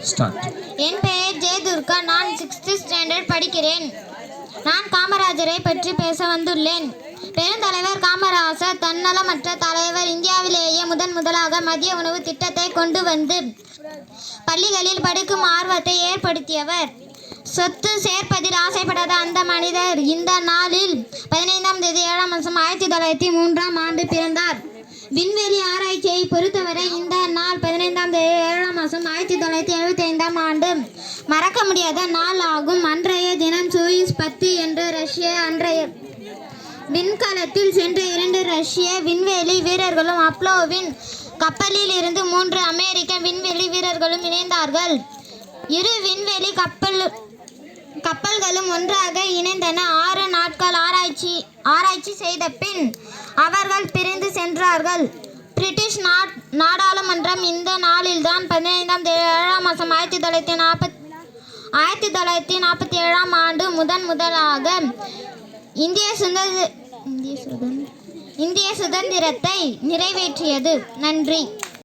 Start என் பெயர் ஜெயதுர்கா. நான் sixth standard படிக்கிறேன். நான் காமராஜரை பற்றி பேச வந்துள்ளேன். பெருந்தலைவர் காமராஜர் தன்னலமற்ற தலைவர் இந்தியாவிலேயே முதன் முதலாக மதிய உணவு திட்டத்தை கொண்டு வந்து பள்ளிகளில் படிக்கும் ஆர்வத்தை ஏற்படுத்தியவர். சொத்து சேர்ப்பதில் ஆசைப்படாத அந்த மனிதர் இந்த நாளில் பதினைந்தாம் தேதி ஏழாம் மாதம் ஆயிரத்தி தொள்ளாயிரத்தி மூன்றாம் ஆண்டு பிறந்தார். விண்வெளி ஆராய்ச்சியை பொறுத்தவரை இந்த நாள் பதினைந்தாம் தேதி ஏழாம் மாதம் ஆயிரத்தி தொள்ளாயிரத்தி எழுபத்தி ஐந்தாம் ஆண்டு மறக்க முடியாத நாள் ஆகும். அன்றைய தினம் சூயிஸ் பத்து என்ற ரஷ்ய அன்றைய விண்கலத்தில் சென்ற இரண்டு ரஷ்ய விண்வெளி வீரர்களும் அப்ளோவின் கப்பலில் இருந்து மூன்று அமெரிக்க விண்வெளி வீரர்களும் இணைந்தார்கள். இரு விண்வெளி கப்பல் கப்பல்களும் ஒன்றாக இணைந்தன. ஆறு நாட்கள் ஆராய்ச்சி ஆராய்ச்சி செய்த பின் அவர்கள் பிரிந்து சென்றார்கள். பிரிட்டிஷ் நாட் நாடாளுமன்றம் இந்த நாளில்தான் பதினைந்தாம் ஆயிரத்தி தொள்ளாயிரத்தி நாற்பத் ஆயிரத்தி தொள்ளாயிரத்தி நாற்பத்தி ஏழாம் ஆண்டு முதன் முதலாக இந்திய சுதந்திர இந்திய சுதந்திர இந்திய சுதந்திரத்தை நிறைவேற்றியது. நன்றி.